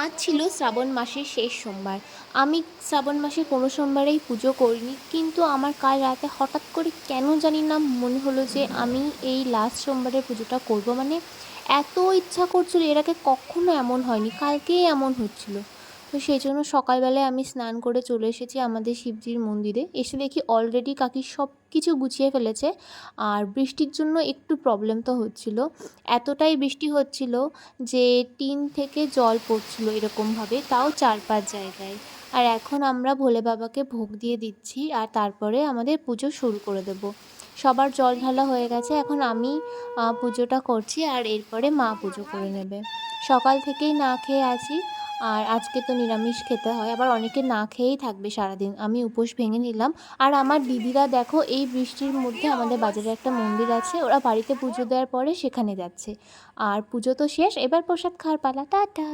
আজ ছিল শ্রাবণ মাসের শেষ সোমবার। আমি শ্রাবণ মাসে কোনো সোমবারেই পুজো করিনি, কিন্তু আমার কাল রাতে হঠাৎ করে কেন জানি না মনে হলো যে আমি এই লাস্ট সোমবারের পুজোটা করব। মানে এত ইচ্ছা করছিল, এর আগে কখনো এমন হয়নি, কালকেই এমন হচ্ছিল। তো সেই জন্য সকালবেলায় আমি স্নান করে চলে এসেছি আমাদের শিবজির মন্দিরে। এসে দেখি অলরেডি কাকি সব কিছু গুছিয়ে ফেলেছে আর বৃষ্টির জন্য একটু প্রবলেম তো হচ্ছিল। এতটাই বৃষ্টি হচ্ছিল যে টিন থেকে জল পড়ছিল এরকমভাবে, তাও চার পাঁচ জায়গায়। আর এখন আমরা ভোলে বাবাকে ভোগ দিয়ে দিচ্ছি আর তারপরে আমাদের পুজো শুরু করে দেব। সবার জল ঢালা হয়ে গেছে, এখন আমি পুজোটা করছি আর এরপরে মা পুজো করে নেবে। সকাল থেকেই না খেয়ে আছি। আর আজকে তো নিরামিষ খেতে হয়, আবার অনেকে না খেয়েই থাকবে সারাদিন। আমি উপোস ভেঙে নিলাম। আর আমার দিদিরা দেখো, এই বৃষ্টির মধ্যে আমাদের বাজারে একটা মন্দির আছে, ওরা বাড়িতে পুজো দেওয়ার পরে সেখানে যাচ্ছে। আর পুজো তো শেষ, এবার প্রসাদ খাওয়ার পালা, টাটা!